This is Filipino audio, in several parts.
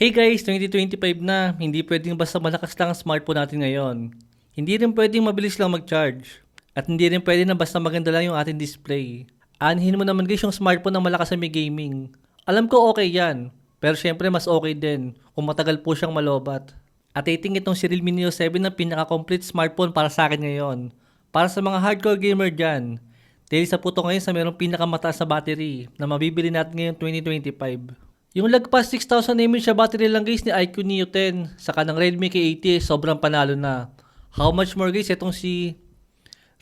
Hey guys, 2025 na. Hindi pwedeng basta malakas lang ang smartphone natin ngayon. Hindi rin pwedeng mabilis lang mag-charge. At hindi rin pwede na basta maganda lang yung ating display. Anihin mo naman guys yung smartphone na malakas sa may gaming. Alam ko okay yan. Pero syempre mas okay din kung matagal po siyang malobat. At I itong si Realme Neo 7 ang pinaka-complete smartphone para sa akin ngayon. Para sa mga hardcore gamer dyan. Dahil sa puto ngayon sa merong pinakamataas na battery na mabibili natin ngayon 2025. Yung lagpas 6,000 mAh battery lang guys ni iQOO Neo 10 saka ng Redmi K80 sobrang panalo na. How much more guys itong si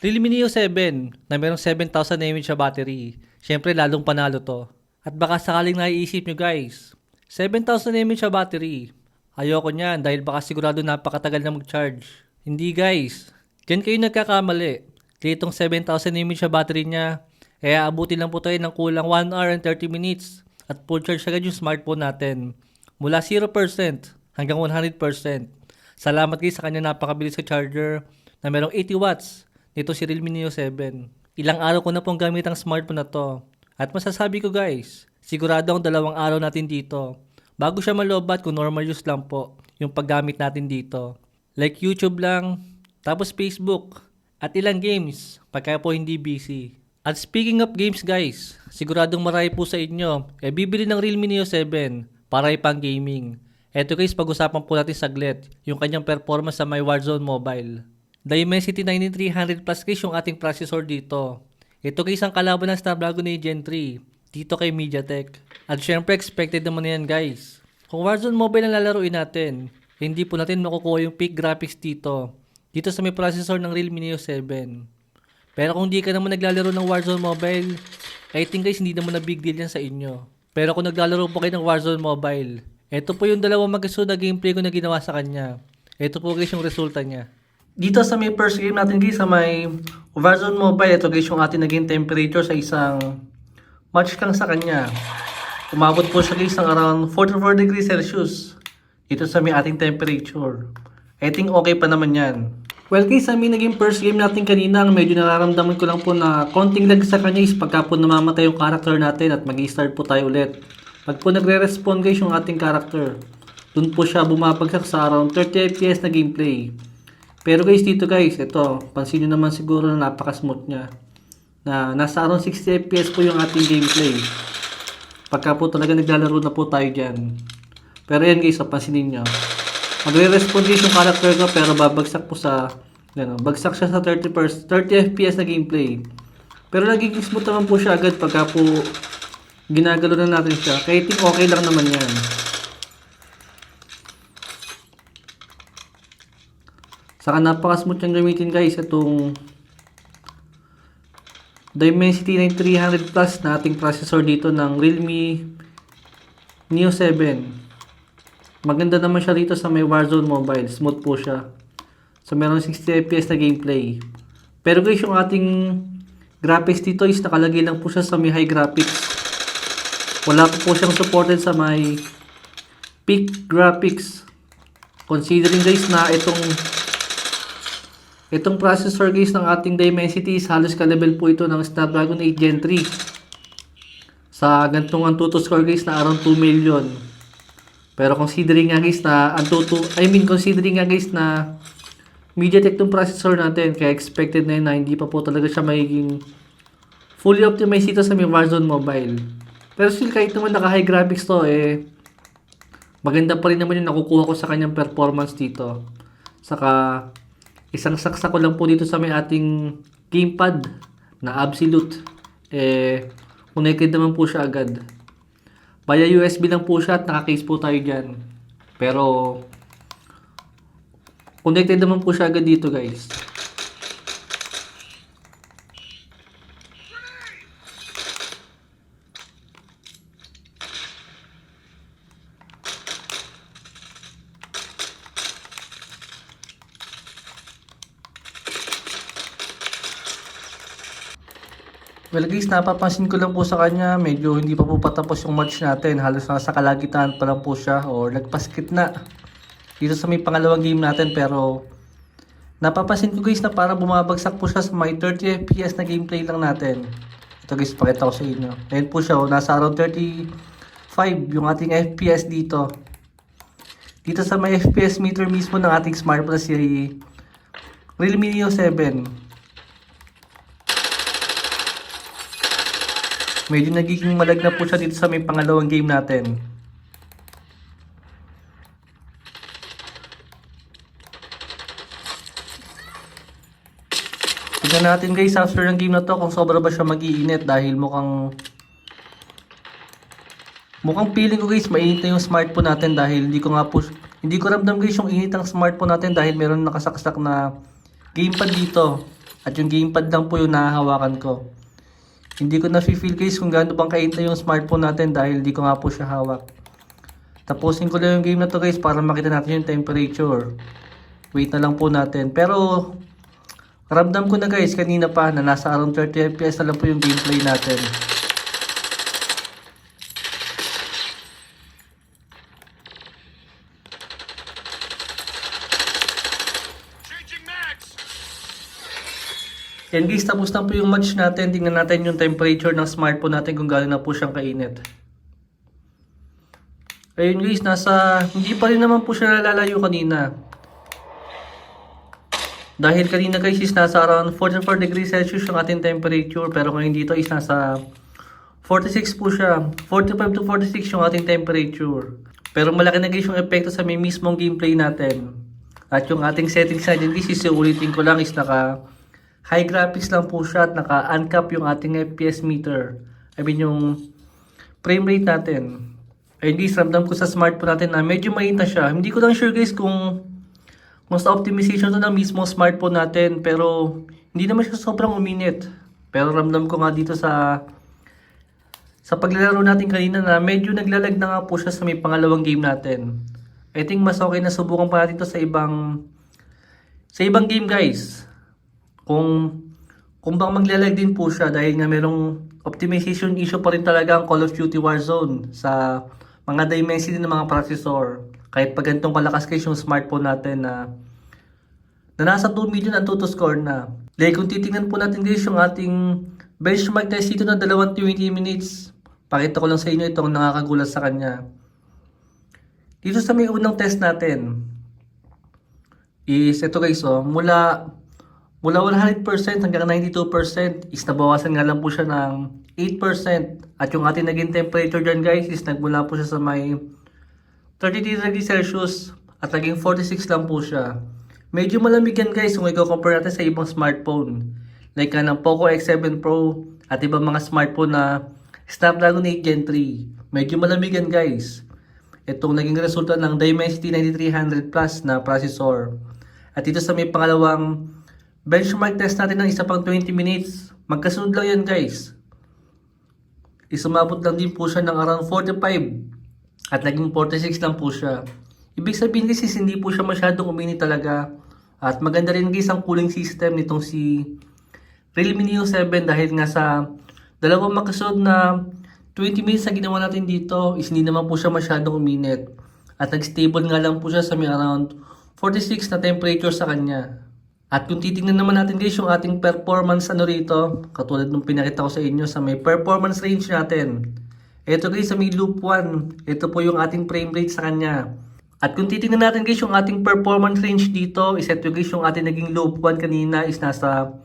Realme Neo 7 na merong 7,000 mAh battery. Siyempre lalong panalo to. At baka sakaling naiisip nyo guys, 7,000 mAh battery. Ayoko niyan dahil baka sigurado napakatagal na mag-charge. Hindi guys, dyan kayo nagkakamali. Kaya itong 7,000 mAh battery niya, eh aabuti lang po tayo ng kulang 1 hour and 30 minutes at full charge agad yung smartphone natin. Mula 0% hanggang 100%. Salamat guys sa kanya napakabilis sa charger na merong 80 watts nito si Realme Neo 7. Ilang araw ko na pong gamit ang smartphone na to. At masasabi ko guys, sigurado ang dalawang araw natin dito. Bago siya malobat kung normal use lang po yung paggamit natin dito. Like YouTube lang, tapos Facebook, at ilang games pagka po hindi busy. At speaking of games guys, siguradong marami po sa inyo, eh bibili ng Realme Neo 7 para ipang gaming. Eto guys, pag-usapan po natin saglit yung kanyang performance sa my Warzone Mobile. Dimensity 9300 Plus guys yung ating processor dito. Ito guys ang kalaban ng Snapdragon 8 Gen 3 dito kay MediaTek. At syempre expected naman na yan guys. Kung Warzone Mobile ang lalaroin natin, hindi po natin makukuha yung peak graphics dito. Dito sa may processor ng Realme Neo 7. Pero kung di ka naman naglalaro ng Warzone Mobile, I think guys hindi naman na big deal yan sa inyo. Pero kung naglalaro po kayo ng Warzone Mobile, ito po yung dalawang magkasunod na gameplay ko na ginawa sa kanya. Ito po guys yung resulta niya. Dito sa may first game natin guys sa may Warzone Mobile, ito guys yung ating naging temperature sa isang match lang sa kanya. Umabot po siya guys ng around 44 degrees Celsius. Ito sa may ating temperature. I think okay pa naman yan. Well guys, sa may naging first game natin kanina, ang medyo nararamdaman ko lang po na konting lag sa kanya is pagka po namamatay yung character natin at mag start po tayo ulit. Pag po nagre-respawn guys yung ating character, dun po siya bumabagsak sa around 30 fps na gameplay. Pero guys, dito guys, ito, pansin nyo naman siguro na napaka-smooth niya. Na nasa around 60 fps po yung ating gameplay. Pagka po talaga naglalaro na po tayo dyan. Pero yan guys, pansinin nyo. Magre-respond guys yung character ko pero babagsak po sa ano, bagsak siya sa 30 30 FPS na gameplay. Pero nagiging smooth naman po siya agad pagka po ginagalo na natin siya. Kaya think okay lang naman yan. Saka napaka-smooth yung gamitin guys itong Dimensity 9300 Plus na ating processor dito ng Realme Neo 7. Maganda naman siya dito sa may Warzone Mobile. Smooth po siya. So meron 60 FPS na gameplay. Pero guys, yung ating graphics dito is nakalagay lang po siya sa may high graphics. Wala po po siyang supported sa may peak graphics. Considering guys na itong itong processor guys ng ating Dimensity is halos ka-level po ito ng Snapdragon 8 Gen 3. Sa gantong Antutu score guys na around 2 million. Pero considering nga guys na Antutu, I mean considering nga guys na MediaTek tong processor natin, kaya expected na yun na hindi pa po talaga siya magiging fully optimized dito sa may Warzone Mobile. Pero still kahit naman naka high graphics to eh, maganda pa rin naman yung nakukuha ko sa kanyang performance dito. Saka isang saksa ko lang po dito sa may ating gamepad na Absolute. Eh, connected naman po siya agad. Via USB lang po siya at naka-case po tayo dyan. Pero, connected naman po siya agad dito guys. Well guys, napapansin ko lang po sa kanya, medyo hindi pa po patapos yung match natin. Halos nasa kalagitan pa lang po siya or nagpaskit na. Dito sa may pangalawang game natin pero napapansin ko guys na para bumabagsak po siya sa may 30 FPS na gameplay lang natin. Ito guys, pakita ko sa inyo. Ayan po siya, oh, nasa around 35 yung ating FPS dito. dito sa may FPS meter mismo ng ating smartphone na si Realme Neo 7. Medyo nagiging malag na po siya dito sa may pangalawang game natin. Tignan natin guys after ng game na to kung sobra ba siya mag-iinit dahil mukhang mukhang feeling ko guys mainit na yung smartphone natin dahil hindi ko nga po hindi ko ramdam guys yung init ng smartphone natin dahil meron nakasaksak na gamepad dito at yung gamepad lang po yung nahahawakan ko. Hindi ko na feel guys kung gaano bang kainit na yung smartphone natin dahil hindi ko nga po siya hawak. Tapusin ko lang yung game na to guys para makita natin yung temperature. Wait na lang po natin. Pero ramdam ko na guys kanina pa na nasa around 30 FPS na lang po yung gameplay natin. Yan guys, tapos na po yung match natin. Tingnan natin yung temperature ng smartphone natin kung gaano na po siyang kainit. Ayun guys, nasa, hindi pa rin naman po siya nalalayo kanina. Dahil kanina guys is nasa around 44 degrees Celsius yung ating temperature. Pero ngayon dito is nasa 46 po siya. 45 to 46 yung ating temperature. Pero malaki na guys yung epekto sa may mismong gameplay natin. At yung ating settings na dyan guys is ulitin ko lang is naka high graphics lang po siya at naka uncap yung ating FPS meter. I mean yung frame rate natin. Ayun guys, ramdam ko sa smartphone natin na medyo mainit na siya. Hindi ko lang sure guys kung sa optimization to ng mismo smartphone natin pero hindi naman siya sobrang uminit. Pero ramdam ko nga dito sa sa paglalaro natin kanina na medyo naglalag na nga po siya sa may pangalawang game natin. I think mas okay na subukan pa natin to sa ibang sa ibang game guys. Kung kung bang maglalag din po siya dahil nga merong optimization issue pa rin talaga ang Call of Duty Warzone sa mga dimensity ng mga processor. Kahit pag ganitong kalakas guys yung smartphone natin na na nasa 2 million ang total score na. Like kung titingnan po natin guys yung ating benchmark test dito na dalawang 20 minutes. Pakita ko lang sa inyo itong nakakagulat sa kanya. Dito sa may unang test natin is ito guys oh, mula mula 100% hanggang 92% is nabawasan nga lang po siya ng 8% at yung ating naging temperature dyan guys is nagmula po siya sa may 33 degrees Celsius at naging 46 lang po siya. Medyo malamig yan guys kung i-compare natin sa ibang smartphone. Like ka ng Poco X7 Pro at ibang mga smartphone na Snapdragon 8 Gen 3. Medyo malamig yan guys. Itong naging resulta ng Dimensity 9300 Plus na processor. At dito sa may pangalawang benchmark test natin ng isa pang 20 minutes. Magkasunod lang yan guys. Isumabot lang din po siya ng around 45 at naging 46 lang po siya. Ibig sabihin guys is hindi po siya masyadong uminit talaga. At maganda rin guys ang cooling system nitong si Realme Neo 7 dahil nga sa dalawang makasunod na 20 minutes na ginawa natin dito is hindi naman po siya masyadong uminit. At nag-stable nga lang po siya sa may around 46 na temperature sa kanya. At kung titingnan naman natin guys yung ating performance ano rito, katulad nung pinakita ko sa inyo sa may performance range natin. Ito guys sa may loop 1, ito po yung ating frame rate sa kanya. At kung titingnan natin guys yung ating performance range dito, is ito guys yung ating naging loop 1 kanina is nasa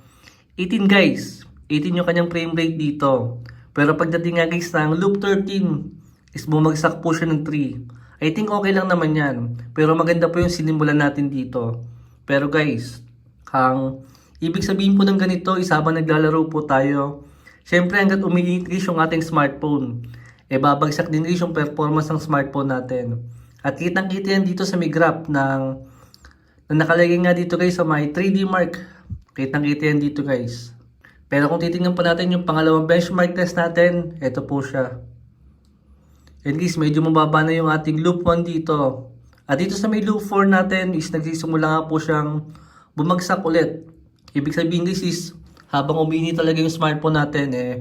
18 guys. 18 yung kanyang frame rate dito. Pero pagdating nga guys ng loop 13, is bumagsak po siya ng 3. I think okay lang naman yan. Pero maganda po yung sinimulan natin dito. Pero guys, ang ibig sabihin po ng ganito is habang naglalaro po tayo, syempre hanggat umiinit guys yung ating smartphone, eh babagsak din guys yung performance ng smartphone natin. At kitang kita yan dito sa may graph ng na nakalagay nga dito guys sa may 3D mark. Kitang kita yan dito guys. Pero kung titingnan pa natin yung pangalawang benchmark test natin, ito po siya. And guys, medyo mababa na yung ating loop 1 dito. At dito sa may loop 4 natin is nagsisimula nga po siyang bumagsak ulit. Ibig sabihin guys is habang umini talaga yung smartphone natin eh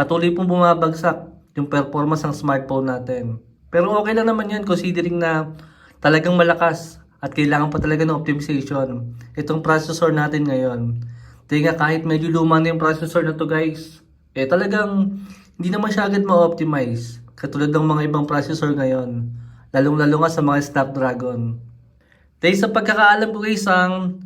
patuloy pong bumabagsak yung performance ng smartphone natin. Pero okay lang naman yan considering na talagang malakas at kailangan pa talaga ng optimization. Itong processor natin ngayon. Nga kahit medyo luma na yung processor na to guys, eh talagang hindi naman siya agad ma-optimize. Katulad ng mga ibang processor ngayon. lalong-lalo nga sa mga Snapdragon. Dahil sa pagkakaalam ko guys, ang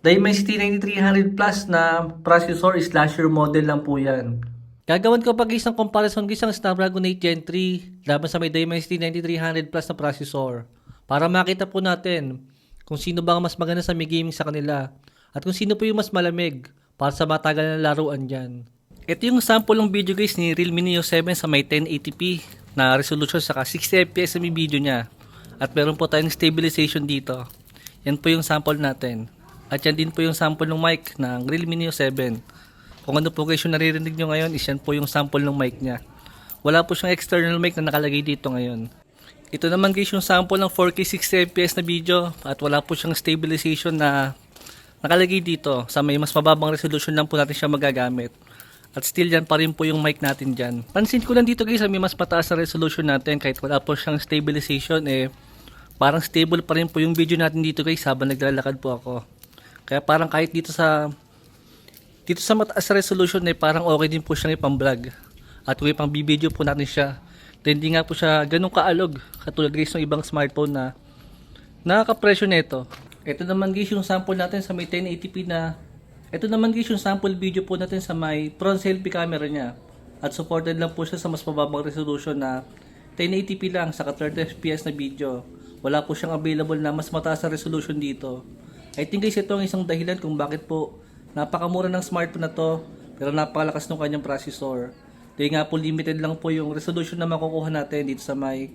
Dimensity 9300 Plus na processor year model lang po yan. Gagawan ko pa guys ng comparison guys ang Snapdragon 8 Gen 3 laban sa may Dimensity 9300 Plus na processor para makita po natin kung sino ba ang mas maganda sa may gaming sa kanila at kung sino po yung mas malamig para sa matagal na laruan dyan. Ito yung sample ng video guys ni Realme Neo 7 sa may 1080p na resolution saka 60 fps na may video niya at meron po tayong stabilization dito. Yan po yung sample natin. At yan din po yung sample ng mic ng Realme Neo 7. Kung ano po guys yung naririnig nyo ngayon, is yan po yung sample ng mic niya. Wala po siyang external mic na nakalagay dito ngayon. Ito naman guys yung sample ng 4K 60 fps na video at wala po siyang stabilization na nakalagay dito. Sa may mas mababang resolution lang po natin siya magagamit. At still yan pa rin po yung mic natin dyan. Pansin ko lang dito guys, may mas mataas na resolution natin kahit wala po siyang stabilization eh parang stable pa rin po yung video natin dito guys habang naglalakad po ako. Kaya parang kahit dito sa dito sa mataas na resolution eh parang okay din po siyang ipang-vlog. At kung ipang-video po natin siya, then hindi nga po siya ganun kaalog katulad guys ng ibang smartphone na nakaka-presyo nito. Ito naman guys yung sample natin sa may 1080p na ito naman guys yung sample video po natin sa may front selfie camera niya. At supported lang po siya sa mas mababang resolution na 1080p lang sa 30 fps na video. Wala po siyang available na mas mataas na resolution dito. I think guys ito ang isang dahilan kung bakit po napakamura ng smartphone na to pero napakalakas ng kanyang processor. Dahil nga po limited lang po yung resolution na makukuha natin dito sa may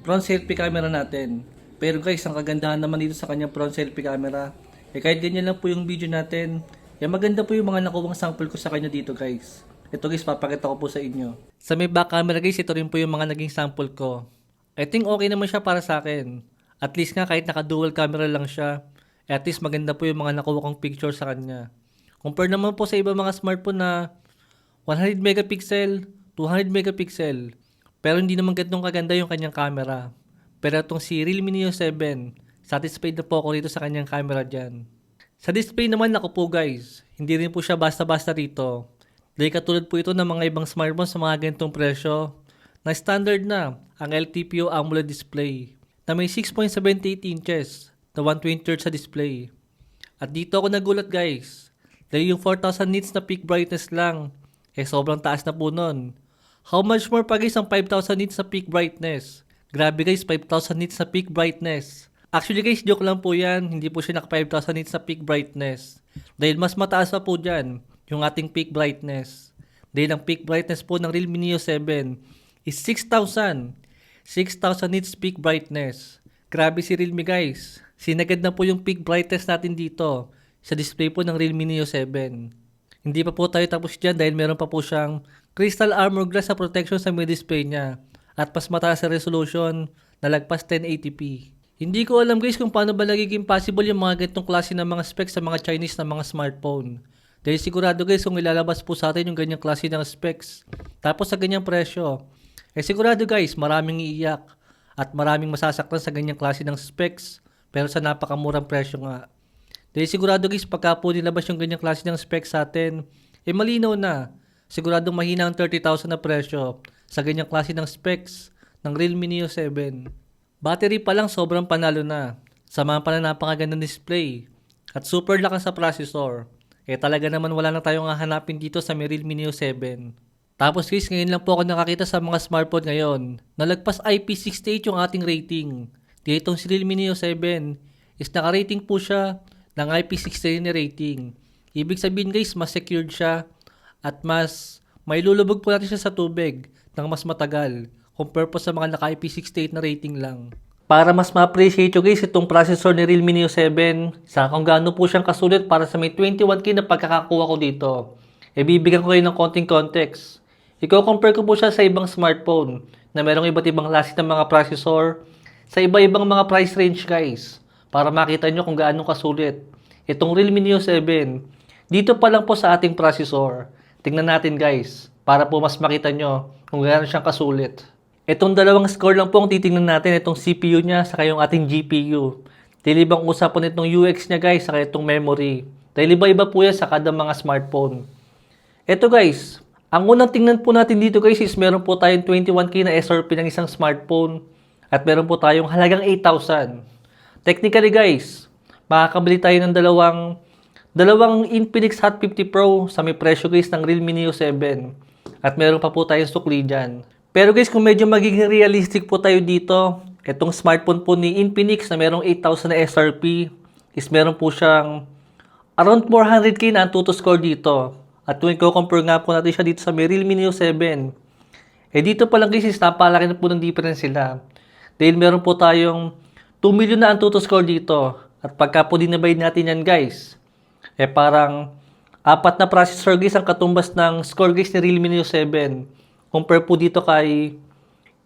front selfie camera natin. Pero guys, ang kagandahan naman dito sa kanyang front selfie camera, eh kahit ganyan lang po yung video natin, eh maganda po yung mga nakuwang sample ko sa kanya dito guys. Ito guys, papakita ko po sa inyo. Sa may back camera guys, ito rin po yung mga naging sample ko. I think okay naman siya para sa akin. At least nga kahit naka-dual camera lang siya, at least maganda po yung mga nakuha kong picture sa kanya. Compare naman po sa iba mga smartphone na 100 megapixel, 200 megapixel, pero hindi naman ganitong kaganda yung kanyang camera. Pero itong si Realme Neo 7, satisfied na po ako rito sa kanyang camera dyan. Sa display naman ako po guys, hindi rin po siya basta-basta rito. Dahil katulad po ito ng mga ibang smartphone sa mga ganitong presyo, na standard na ang LTPO AMOLED display na may 6.78 inches na 120 Hz sa display. At dito ako nagulat guys, dahil yung 4000 nits na peak brightness lang, eh sobrang taas na po nun. How much more pa guys ang 5000 nits na peak brightness? Grabe guys, 5000 nits na peak brightness. Actually guys, joke lang po yan. Hindi po siya naka 5000 nits na peak brightness. Dahil mas mataas pa po dyan yung ating peak brightness. Dahil ang peak brightness po ng Realme Neo 7 is 6,000. 6,000 nits peak brightness. Grabe si Realme guys. Sinagad na po yung peak brightness natin dito sa display po ng Realme Neo 7. Hindi pa po tayo tapos dyan dahil meron pa po siyang crystal armor glass sa protection sa mid display niya at mas mataas sa resolution na lagpas 1080p. Hindi ko alam guys kung paano ba nagiging possible yung mga ganitong klase ng mga specs sa mga Chinese na mga smartphone. Dahil sigurado guys kung ilalabas po sa atin yung ganyang klase ng specs. Tapos sa ganyang presyo. Eh sigurado guys maraming iiyak at maraming masasaktan sa ganyang klase ng specs pero sa napakamurang presyo nga. Dahil sigurado guys pagka po nilabas yung ganyang klase ng specs sa atin, eh malinaw na. Siguradong mahina ang 30,000 na presyo sa ganyang klase ng specs ng Realme Neo 7. Battery pa lang sobrang panalo na. Samahan pa na napakagandang display. At super lakas sa processor. Eh talaga naman wala na tayong hahanapin dito sa Realme Neo 7. Tapos guys, ngayon lang po ako nakakita sa mga smartphone ngayon. Nalagpas IP68 yung ating rating. Dito itong si Realme Neo 7 is naka-rating po siya ng IP69 na rating. Ibig sabihin guys, mas secured siya at mas may lulubog po natin siya sa tubig ng mas matagal compare po sa mga naka IP68 na rating lang. Para mas ma-appreciate nyo guys itong processor ni Realme Neo 7 sa kung gaano po siyang kasulit para sa may 21K na pagkakakuha ko dito. E bibigyan ko kayo ng konting context. Iko-compare ko po siya sa ibang smartphone na merong iba't ibang klase ng mga processor sa iba-ibang mga price range guys para makita nyo kung gaano kasulit. Itong Realme Neo 7, dito pa lang po sa ating processor. Tingnan natin guys para po mas makita nyo kung gaano siyang kasulit. Itong dalawang score lang po ang titingnan natin, itong CPU niya sa yung ating GPU. Dahil ibang usapan itong UX niya guys, saka itong memory. Dahil iba-iba po yan sa kada mga smartphone. Ito guys, ang unang tingnan po natin dito guys is meron po tayong 21K na SRP ng isang smartphone. At meron po tayong halagang 8,000. Technically guys, makakabili tayo ng dalawang dalawang Infinix Hot 50 Pro sa may presyo guys ng Realme Neo 7. At meron pa po tayong sukli dyan. Pero guys, kung medyo magiging realistic po tayo dito, itong smartphone po ni Infinix na merong 8,000 na SRP is meron po siyang around 400k na ang Tuto score dito. At kung i-compare nga po natin siya dito sa may Realme Neo 7, eh dito pa lang guys is napalaki na po ng difference sila. Dahil meron po tayong 2 million na ang Tuto score dito. At pagka po dinabay natin yan guys, eh parang apat na processor guys ang katumbas ng score guys ni Realme Neo 7. Compare po dito kay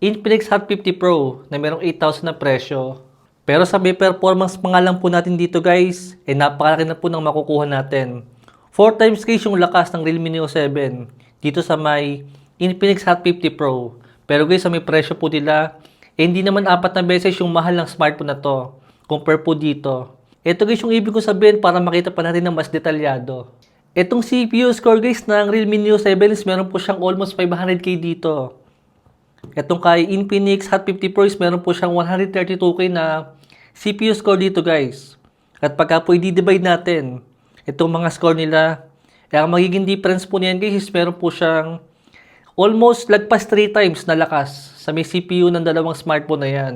Infinix Hot 50 Pro na merong 8,000 na presyo. Pero sa may performance pa nga lang po natin dito guys, eh napakalaki na po ng makukuha natin. 4 times guys yung lakas ng Realme Neo 7 dito sa may Infinix Hot 50 Pro. Pero guys, sa may presyo po nila, eh hindi naman apat na beses yung mahal ng smartphone na to. Compare po dito. Ito guys yung ibig ko sabihin para makita pa natin ng mas detalyado. Itong CPU score guys ng Realme Neo 7 is meron po siyang almost 500k dito. Itong kay Infinix Hot 50 Pro is meron po siyang 132k na CPU score dito guys. At pagka po i-divide natin, itong mga score nila, eh, ang magiging difference po niyan guys is meron po siyang almost lagpas 3 times na lakas sa may CPU ng dalawang smartphone na yan.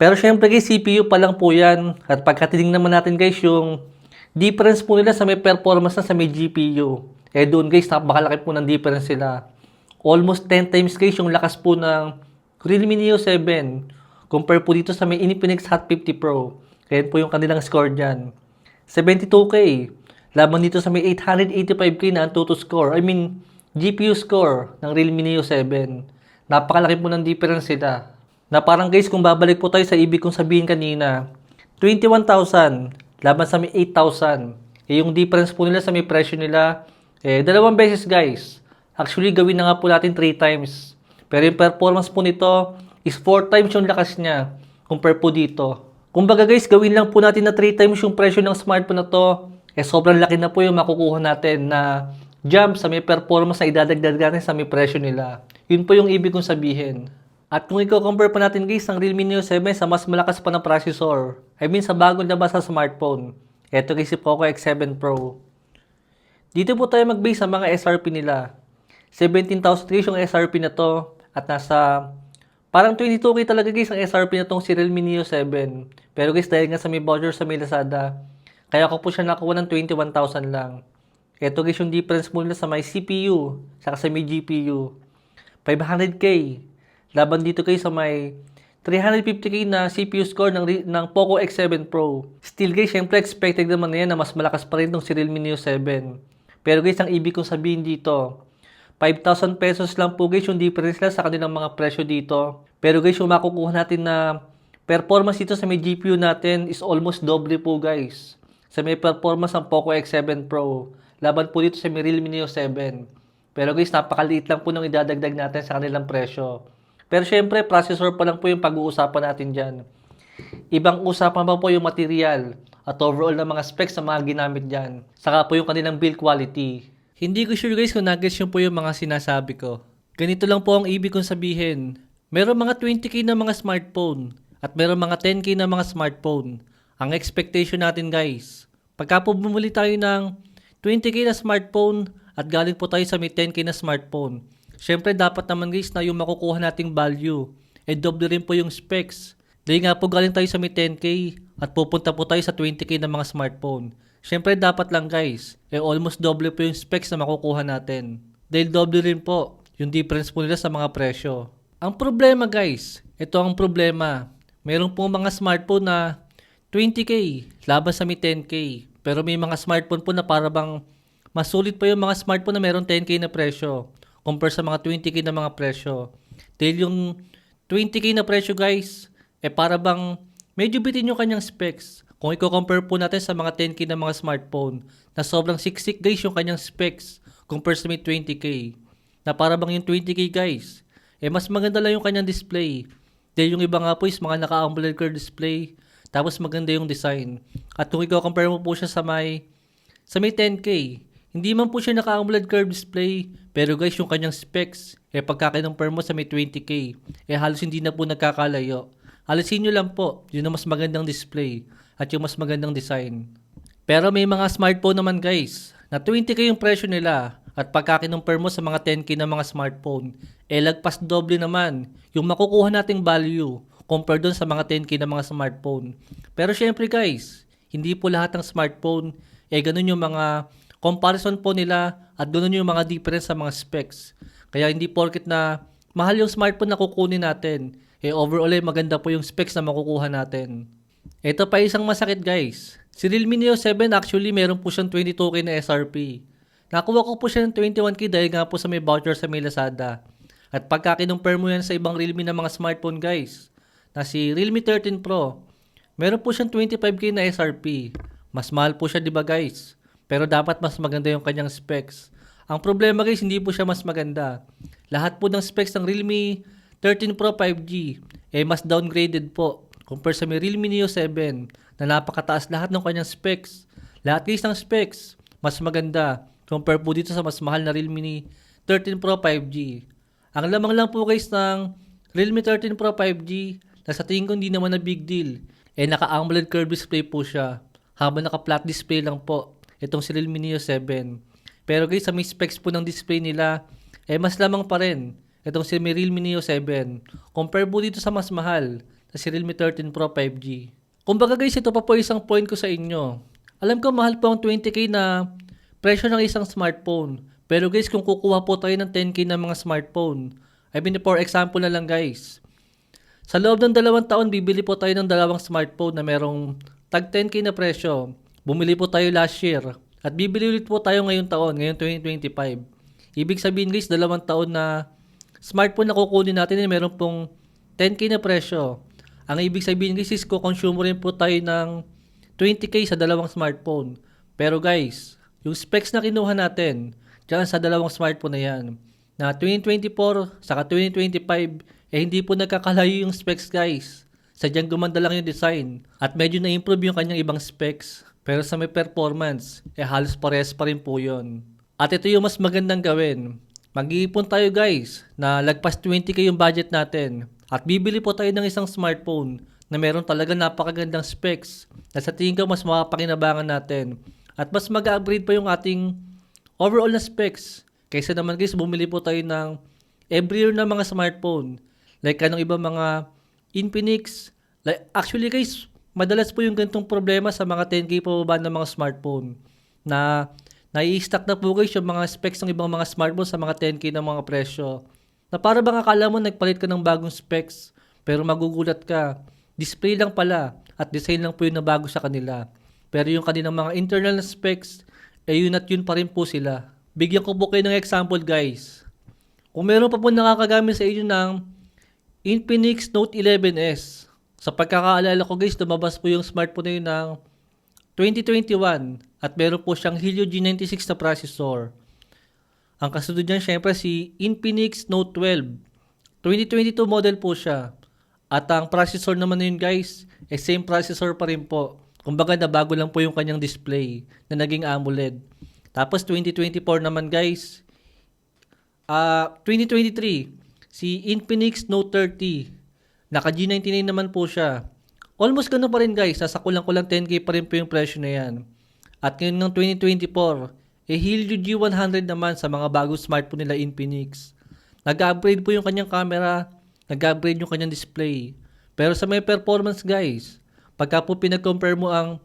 Pero syempre guys, CPU pa lang po yan. At pagka tinignan naman natin guys yung difference po nila sa may performance na sa may GPU. Eh doon guys, napakalaki po ng difference sila. Almost 10 times guys yung lakas po ng Realme Neo 7 compare po dito sa may Infinix Hot 50 Pro. Kaya po yung kanilang score dyan. 72k. Laban dito sa may 885k na ang total score. I mean, GPU score ng Realme Neo 7. Napakalaki po ng difference sila. Na parang guys, kung babalik po tayo sa ibig kong sabihin kanina, 21,000 laban sa may 8,000. Eh, yung difference po nila sa may presyo nila, eh, dalawang beses guys. Actually, gawin na nga po natin 3 times. Pero yung performance po nito is 4 times yung lakas niya compare po dito. Kumbaga guys, gawin lang po natin na 3 times yung presyo ng smartphone na to. Eh, sobrang laki na po yung makukuha natin na jump sa may performance na idadagdag natin sa may presyo nila. Yun po yung ibig kong sabihin. At kung i-compare pa natin guys ang Realme Neo 7 sa mas malakas pa na processor, I mean sa bagong labas sa smartphone, eto guys si Poco X7 Pro. Dito po tayo mag-base sa mga SRP nila. 17,000 guys yung SRP na to at nasa parang 22k talaga guys ang SRP na tong si Realme Neo 7. Pero guys dahil nga sa may voucher sa may Lazada, kaya ko po siya nakuha ng 21,000 lang. Ito guys yung difference mo nila sa may CPU, saka sa may GPU. 500k. Laban dito kayo sa may 350k na CPU score ng, ng Poco X7 Pro. Still guys, syempre expected naman na yan na mas malakas pa rin tong si Realme Neo 7. Pero guys, ang ibig kong sabihin dito, 5,000 pesos lang po guys yung difference nila sa kanilang mga presyo dito. Pero guys, yung makukuha natin na performance dito sa may GPU natin is almost doble po guys. Sa may performance ng Poco X7 Pro. Laban po dito sa may Realme Neo 7. Pero guys, napakaliit lang po nung idadagdag natin sa kanilang presyo. Pero syempre, processor pa lang po yung pag-uusapan natin dyan. Ibang usapan pa po yung material at overall na mga specs na mga ginamit dyan. Saka po yung kanilang build quality. Hindi ko sure guys kung nag-gets nyo po yung mga sinasabi ko. Ganito lang po ang ibig kong sabihin. Meron mga 20k na mga smartphone at meron mga 10k na mga smartphone. Ang expectation natin guys, pagka po bumuli tayo ng 20k na smartphone at galing po tayo sa may 10k na smartphone, syempre dapat naman guys na yung makukuha nating value, eh double rin po yung specs. Dahil nga po galing tayo sa may 10k at pupunta po tayo sa 20k na mga smartphone. Syempre dapat lang guys, eh almost double po yung specs na makukuha natin. Dahil double rin po yung difference po nila sa mga presyo. Ang problema guys, ito ang problema. Meron po mga smartphone na 20k laban sa may 10k. Pero may mga smartphone po na para bang mas sulit pa yung mga smartphone na meron 10k na presyo compare sa mga 20k na mga presyo. Dahil yung 20k na presyo guys, eh para bang medyo bitin yung kanyang specs. Kung i-compare po natin sa mga 10k na mga smartphone, na sobrang siksik guys yung kanyang specs compare sa may 20k. Na para bang yung 20k guys, eh mas maganda lang yung kanyang display. Dahil yung iba nga po is mga naka-AMOLED curve display, tapos maganda yung design. At kung i-compare mo po siya sa may sa may 10K, hindi man po siya naka-AMOLED curve display, Pero guys, yung kanyang specs, eh pagkakanumpare mo sa may 20k, eh halos hindi na po nagkakalayo. Alisin nyo lang po, yun ang mas magandang display at yung mas magandang design. Pero may mga smartphone naman guys, na 20k yung presyo nila at pagkakinumpare mo sa mga 10k na mga smartphone, eh lagpas doble naman yung makukuha nating value compared doon sa mga 10k na mga smartphone. Pero syempre guys, hindi po lahat ng smartphone, eh ganun yung mga comparison po nila at ganun yung mga difference sa mga specs. Kaya hindi porket na mahal yung smartphone na kukunin natin, eh overall eh maganda po yung specs na makukuha natin. Ito pa isang masakit guys. Si Realme Neo 7 actually meron po siyang 22k na SRP. Nakuha ko po siya ng 21k dahil nga po sa may voucher sa may Lazada. At pagka kinumpare mo yan sa ibang Realme na mga smartphone guys, na si Realme 13 Pro, meron po siyang 25k na SRP. Mas mahal po siya 'di ba guys? Pero dapat mas maganda yung kanyang specs. Ang problema guys, hindi po siya mas maganda. Lahat po ng specs ng Realme 13 Pro 5G eh mas downgraded po compare sa may Realme Neo 7 na napakataas lahat ng kanyang specs. Lahat guys ng specs mas maganda compare po dito sa mas mahal na Realme 13 Pro 5G. Ang lamang lang po guys ng Realme 13 Pro 5G na sa tingin ko hindi naman na big deal. Eh naka-AMOLED curved display po siya habang naka-flat display lang po itong si Realme Neo 7. Pero guys, sa may specs po ng display nila, eh mas lamang pa rin itong si Realme Neo 7. Compare po dito sa mas mahal na si Realme 13 Pro 5G. Kumbaga guys, ito pa po isang point ko sa inyo. Alam ko mahal po ang 20k na presyo ng isang smartphone. Pero guys, kung kukuha po tayo ng 10k ng mga smartphone, I mean for example na lang guys, sa loob ng dalawang taon, bibili po tayo ng dalawang smartphone na merong tag 10k na presyo. Bumili po tayo last year. At bibili ulit po tayo ngayong taon, ngayong 2025. Ibig sabihin guys, dalawang taon na smartphone na kukunin natin ay meron pong 10k na presyo. Ang ibig sabihin guys is consume rin po tayo ng 20k sa dalawang smartphone. Pero guys, yung specs na kinuha natin, dyan sa dalawang smartphone na yan, na 2024 saka 2025, eh hindi po nagkakalayo yung specs guys. Sadyang gumanda lang yung design at medyo na-improve yung kanyang ibang specs. Pero sa may performance, eh halos pares pa rin po yun. At ito yung mas magandang gawin. Mag-iipon tayo guys na lagpas 20k yung budget natin. At bibili po tayo ng isang smartphone na meron talaga napakagandang specs na sa tingin ko mas makapakinabangan natin. At mas mag-upgrade pa yung ating overall na specs. Kaysa naman guys, bumili po tayo ng every year na mga smartphone. Like anong iba mga Infinix. Like, actually guys, madalas po yung ganitong problema sa mga 10k pababa ng mga smartphone. Na nai-stock na po guys yung mga specs ng ibang mga smartphone sa mga 10k ng mga presyo. Na para bang akala mo nagpalit ka ng bagong specs, pero magugulat ka. Display lang pala at design lang po yung nabago sa kanila. Pero yung kanilang mga internal na specs, eh yun at yun pa rin po sila. Bigyan ko po kayo ng example guys. Kung meron pa po nakakagamit sa inyo ng Infinix Note 11S, sa pagkakaalala ko guys, lumabas po yung smartphone na yun ng 2021 at meron po siyang Helio G96 na processor. Ang kasunod niyan syempre si Infinix Note 12. 2022 model po siya. At ang processor naman na yun guys, eh same processor pa rin po. Kumbaga na bago lang po yung kanyang display na naging AMOLED. Tapos 2024 naman guys, ah 2023, si Infinix Note 30. Naka G99 naman po siya. Almost ganun pa rin guys, nasa kulang-kulang 10k pa rin po yung presyo na yan. At ngayon ng 2024, eh Helio G100 naman sa mga bagong smartphone nila Infinix. Nag-upgrade po yung kanyang camera, nag-upgrade yung kanyang display. Pero sa may performance guys, pagka po pinag-compare mo ang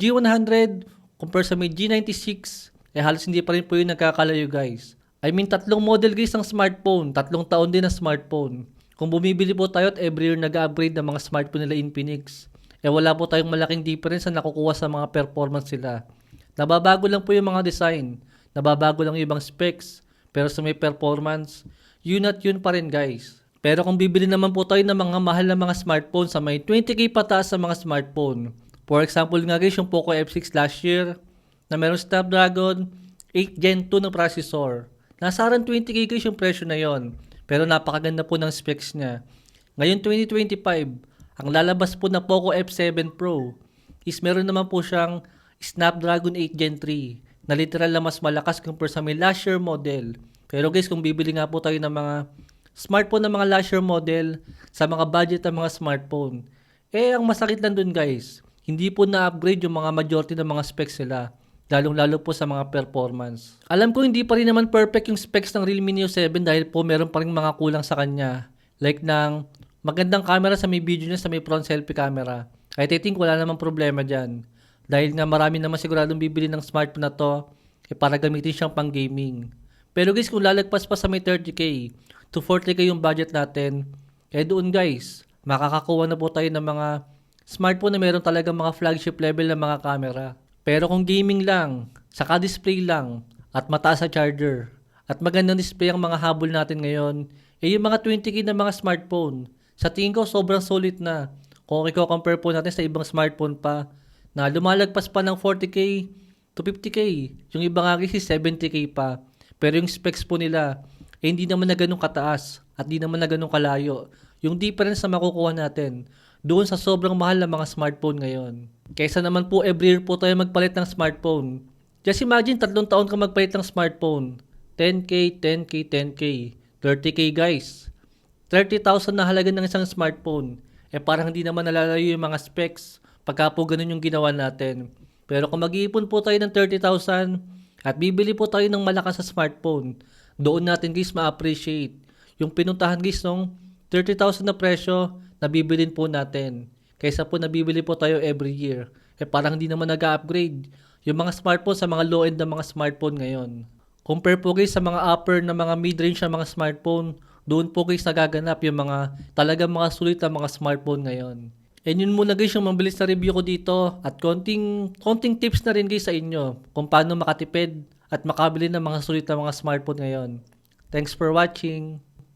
G100 compare sa may G96, eh halos hindi pa rin po yung nagkakalayo guys. I mean, tatlong model guys ng smartphone, tatlong taon din ng smartphone. Kung bumibili po tayo at every year nag-upgrade ng mga smartphone nila Infinix, eh wala po tayong malaking difference na nakukuha sa mga performance nila. Nababago lang po yung mga design, nababago lang yung ibang specs, pero sa may performance, yun at yun pa rin guys. Pero kung bibili naman po tayo ng mga mahal na mga smartphone sa may 20k pataas sa mga smartphone, for example nga guys yung Poco F6 last year, na meron Snapdragon 8 Gen 2 na processor. Nasa around 20k guys yung presyo na yon. Pero napakaganda po ng specs niya. Ngayon 2025, ang lalabas po na Poco F7 Pro is meron naman po siyang Snapdragon 8 Gen 3 na literal na mas malakas compare sa may last year model. Pero guys, kung bibili nga po tayo ng mga smartphone na mga last year model sa mga budget ng mga smartphone, eh ang masakit lang dun guys, hindi po na-upgrade yung mga majority ng mga specs nila. Lalong-lalo po sa mga performance. Alam ko hindi pa rin naman perfect yung specs ng Realme Neo 7 dahil po meron pa rin mga kulang sa kanya. Like ng magandang camera sa may video niya sa may front selfie camera. Kahit I wala namang problema dyan. Dahil nga marami naman siguradong bibili ng smartphone na to eh para gamitin siyang pang gaming. Pero guys, kung lalagpas pa sa may 30k to 40k yung budget natin, eh doon guys, makakakuha na po tayo ng mga smartphone na meron talaga mga flagship level na mga camera. Pero kung gaming lang, saka display lang, at mataas sa charger, at magandang display ang mga habol natin ngayon, eh yung mga 20k na mga smartphone, sa tingin ko sobrang solid na. Kung i-compare po natin sa ibang smartphone pa, na lumalagpas pa ng 40k to 50k. Yung iba nga kasi 70k pa. Pero yung specs po nila, eh, hindi naman na ganun kataas at hindi naman na ganun kalayo. Yung difference na makukuha natin doon sa sobrang mahal na mga smartphone ngayon. Kaysa naman po every year po tayo magpalit ng smartphone. Just imagine tatlong taon ka magpalit ng smartphone. 10k, 10k, 10k, 30k guys. 30,000 na halaga ng isang smartphone. Eh parang hindi naman nalalayo yung mga specs pagka po ganun yung ginawa natin. Pero kung mag-iipon po tayo ng 30,000 at bibili po tayo ng malakas sa smartphone, doon natin guys ma-appreciate yung pinuntahan guys nung 30,000 na presyo na bibilin po natin. Kaysa po nabibili po tayo every year. Eh parang hindi naman nag-upgrade yung mga smartphone sa mga low-end na mga smartphone ngayon. Compare po guys sa mga upper na mga mid-range na mga smartphone, doon po guys nagaganap yung mga talagang mga sulit na mga smartphone ngayon. And yun muna guys yung mabilis na review ko dito at konting, konting tips na rin guys sa inyo kung paano makatipid at makabili ng mga sulit na mga smartphone ngayon. Thanks for watching!